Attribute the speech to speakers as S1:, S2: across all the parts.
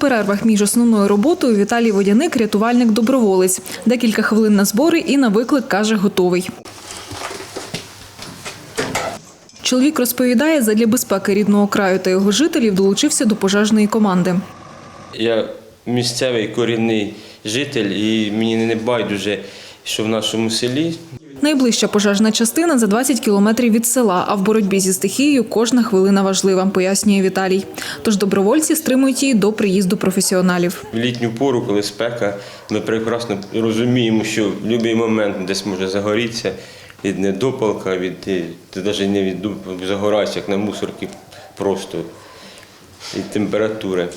S1: перервах між основною роботою Віталій Водяник – рятувальник-доброволець. Декілька хвилин на збори і на виклик каже готовий. Чоловік розповідає, задля безпеки рідного краю та його жителів долучився до пожежної команди.
S2: Я місцевий корінний житель, і мені не байдуже, що в нашому селі
S1: Найближча пожежна частина за 20 кілометрів від села, а в боротьбі зі стихією кожна хвилина важлива, пояснює Віталій. Тож добровольці стримують її до приїзду професіоналів.
S2: в літню пору, коли спека, ми прекрасно розуміємо, що в будь-який момент десь може загорітися від недопалка, від навіть не від загорається, як на мусорці просто від температури.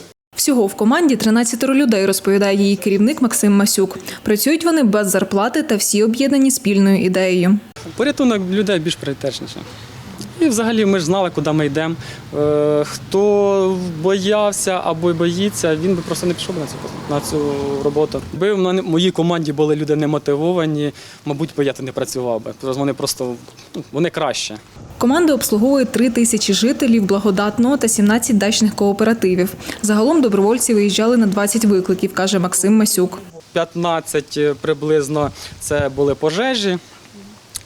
S1: Всього в команді 13 людей, розповідає її керівник Максим Масюк. Працюють вони без зарплати та всі об'єднані спільною ідеєю.
S3: Порятунок людей більш пріоритетніше. І взагалі ми ж знали, куди ми йдемо. Е, Хто боявся або боїться, він би просто не пішов на цю, на цю роботу. В мене- моїй команді були люди немотивовані, мабуть, би я не працював би. Вони просто ну, вони краще.
S1: Команда обслуговує 3 тисячі жителів благодатного та 17 дачних кооперативів. Загалом добровольці виїжджали на 20 викликів, каже Максим Масюк.
S3: 15 приблизно це були пожежі.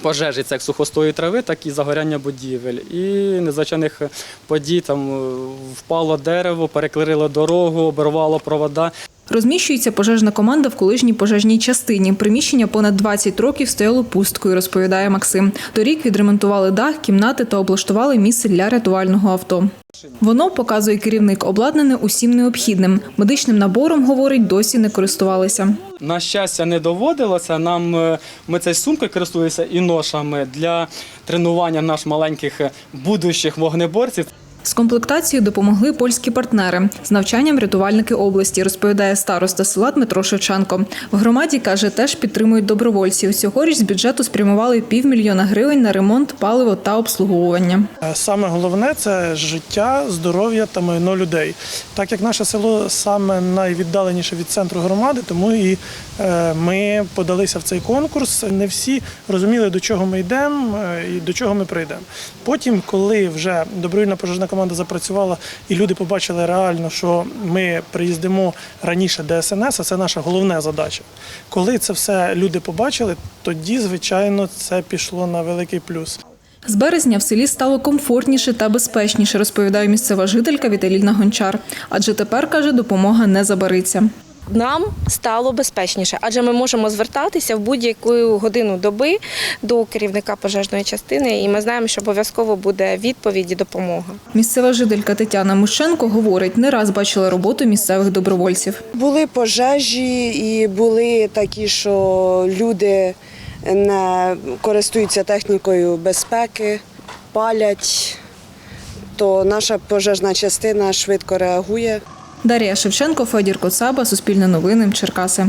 S3: Пожежі це як сухостої трави, так і загоряння будівель. І незвичайних подій там е, впало дерево, перекрило дорогу, обірвало провода.
S1: Розміщується пожежна команда в колишній пожежній частині. Приміщення понад 20 років стояло пусткою, розповідає Максим. Торік відремонтували дах, кімнати та облаштували місце для рятувального авто. Воно, показує керівник, обладнане усім необхідним. Медичним набором, говорить, досі не користувалися.
S3: На щастя, не доводилося. Нам е, ми цією сумкою користуємося і ношами для тренування наших маленьких е, будущих вогнеборців.
S1: З комплектацією допомогли польські партнери. З навчанням рятувальники області, розповідає староста села Дмитро Шевченко. В громаді, каже, теж підтримують добровольців. Цьогоріч з бюджету спрямували півмільйона гривень на ремонт, паливо та обслуговування.
S4: Е, Саме головне це життя, здоров'я та майно людей. Так як наше село саме найвіддаленіше від центру громади, тому і е, ми подалися в цей конкурс. Не всі розуміли, до чого ми йдемо е, і до чого ми прийдемо. Потім, коли вже добровільна пожежна команда запрацювала, і люди побачили реально, що ми приїздимо раніше ДСНС, а це наша головна задача. Коли це все люди побачили, тоді, звичайно, це пішло на великий плюс.
S1: З березня в селі стало комфортніше та безпечніше, розповідає місцева жителька Віталіна Гончар. Адже тепер, каже, допомога не забариться.
S5: Нам стало безпечніше, адже ми можемо звертатися в будь-яку годину доби до керівника пожежної частини, і ми знаємо, що обов'язково буде відповідь і допомога.
S1: Місцева жителька Тетяна Мущенко говорить, не раз бачила роботу місцевих добровольців.
S6: Були пожежі і були такі, що люди не користуються технікою безпеки, палять, то наша пожежна частина швидко реагує.
S1: Дар'я Шевченко, Федір Коцаба, Суспільне новини, Черкаси.